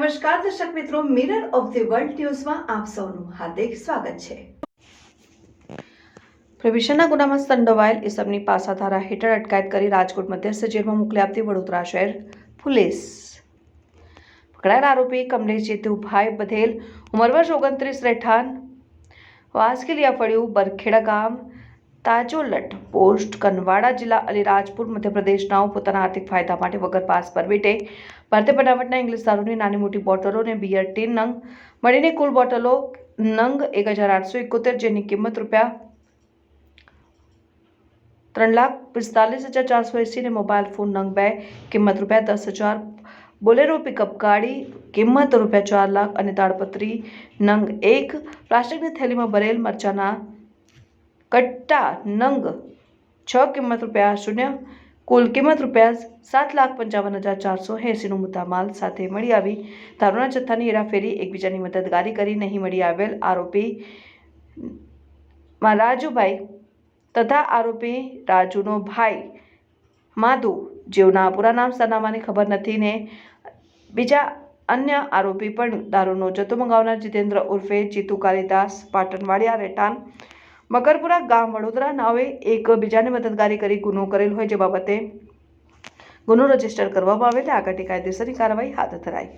નમસ્કાર, દર્શક મિત્રો મિરર ઓફ ધી વર્લ્ડ ન્યૂઝમાં આપ સૌનું હાર્દિક સ્વાગત છે. પ્રવિશનના ગુનામાં સંડોવાયેલ ઇસમની પાસાધારા હેઠળ અટકાયત કરી રાજકોટ મધ્યસ્થ જેલમાં મોકલી આપતી વડોદરા શહેર પોલીસ. પકડાયેલ આરોપી કમલેશ જેતુભાઈ બધેલ ઉંમર વર્ષ ઓગણત્રીસ, રહેઠાણ. વાસકેલિયા ફળિયું, બરખેડા ગામ તાજોલટ પોસ્ટ કનવાડા જિલ્લા અલીરાજપુર મધ્યપ્રદેશનાઓ પોતાના આર્થિક ફાયદા માટે વગર પાસ પરમિટે ભારતીય બનાવટના ઇંગ્લિશ દારૂની નાની મોટી બોટલો અને બિયર ટીન નંગ. મળીને કુલ બોટલો નંગ એક હજાર આઠસો એકોતેર, જેની કિંમત રૂપિયા ત્રણ લાખ પિસ્તાલીસ હજાર ચારસો એંસી ને મોબાઈલ ફોન નંગ બે, કિંમત રૂપિયા દસ હજાર. બોલેરો પિકઅપ ગાડી, કિંમત રૂપિયા ચાર લાખ અને તાડપત્રી નંગ એક. પ્લાસ્ટિકની થેલીમાં ભરેલ મરચાના કટ્ટા નંગ છ કિંમત રૂપિયા શૂન્ય, કુલ કિંમત રૂપિયા સાત લાખ પંચાવન હજાર ચારસો એંસીનો મુદ્દામાલ સાથે મળી આવી. દારૂના જથ્થાની હેરાફેરી એકબીજાની મદદગારી કરી નહીં મળી આવેલ આરોપી માં રાજુભાઈ તથા આરોપી રાજુનો ભાઈ માધુ, જેઓના પૂરા નામ સરનામાની ખબર નથી ને બીજા અન્ય આરોપી પણ દારૂનો જથ્થો મંગાવનાર જીતેન્દ્ર ઉર્ફે જીતુ કાલિદાસ, પાટણવાડિયા રેટાન મકરપુરા ગામ વડોદરા નાવે એક બીજાને મદદગારી કરી ગુનો કરેલ હોય જે બાબતે ગુનો રજિસ્ટર કરવામાં આવે તે આગળની કાયદેસરની કાર્યવાહી હાથ ધરાઈ.